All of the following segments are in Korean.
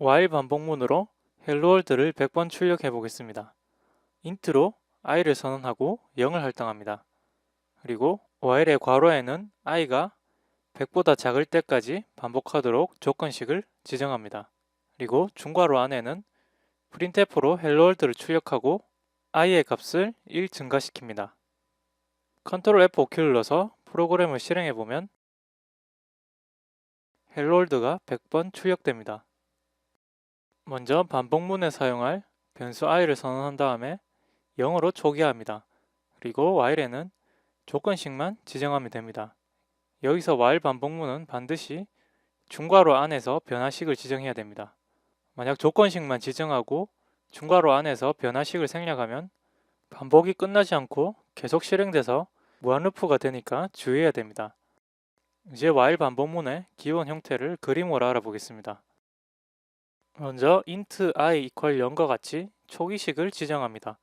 while 반복문으로 world를 100번 출력해 보겠습니다. int로 i를 선언하고 0을 할당합니다. 그리고 while의 괄호에는 i가 100보다 작을 때까지 반복하도록 조건식을 지정합니다. 그리고 중괄호 안에는 printf로 world를 출력하고 i의 값을 1 증가시킵니다. 컨트롤 F5키를 눌러서 프로그램을 실행해 보면 hello world가 100번 출력됩니다. 먼저 반복문에 사용할 변수 i를 선언한 다음에 0으로 초기화합니다. 그리고 while에는 조건식만 지정하면 됩니다. 여기서 while 반복문은 반드시 중괄호 안에서 변화식을 지정해야 됩니다. 만약 조건식만 지정하고 중괄호 안에서 변화식을 생략하면 반복이 끝나지 않고 계속 실행돼서 무한루프가 되니까 주의해야 됩니다. 이제 while 반복문의 기본 형태를 그림으로 알아보겠습니다. 먼저 int i equal 0과 같이 초기식을 지정합니다.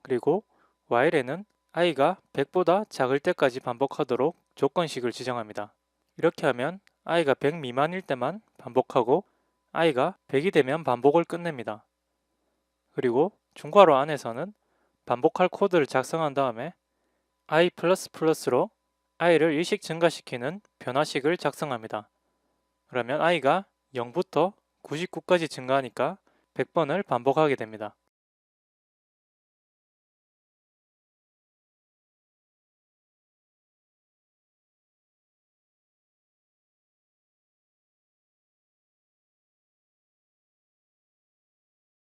그리고 while에는 i가 100보다 작을 때까지 반복하도록 조건식을 지정합니다. 이렇게 하면 i가 100 미만일 때만 반복하고 i가 100이 되면 반복을 끝냅니다. 그리고 중괄호 안에서는 반복할 코드를 작성한 다음에 i++로 i를 일씩 증가시키는 변화식을 작성합니다. 그러면 i가 0부터 99까지 증가하니까 100번을 반복하게 됩니다.